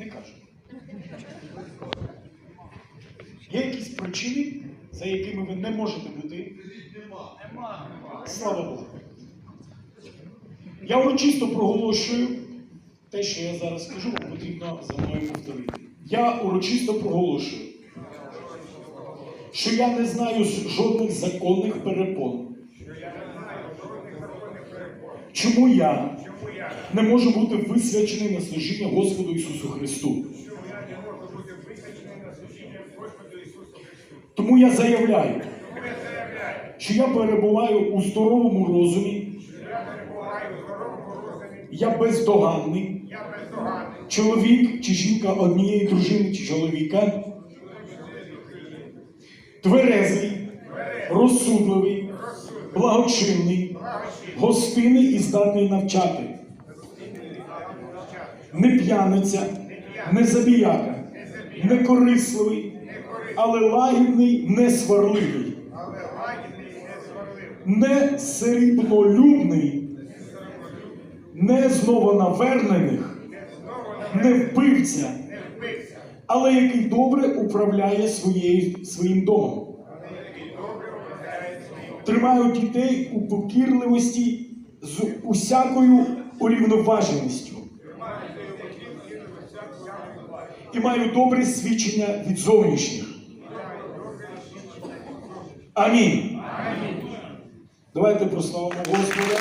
Не кажу. Є якісь причини, за якими ви не можете бути? Слава Богу. Я урочисто проголошую те, що я зараз скажу, вам потрібно за мною повторити. Я урочисто проголошую, що я не знаю жодних законних перепон. Чому я не можу бути висвячений на служіння Господу Ісусу Христу? Тому я заявляю, що я перебуваю у здоровому розумі, я бездоганний, чоловік чи жінка однієї дружини чи чоловіка, тверезий, розсудливий, благочинний, гостинний і здатний навчати, не п'яниця, не забіяка, не корисливий, але лагідний, не сварливий, не сріблолюбний, не знованавернених, не вбивця, але який добре управляє своєю, своїм домом. Тримаю дітей у покірливості з усякою урівноваженістю. І маю добре свідчення від зовнішніх. Амінь. Давайте прославимо Господа.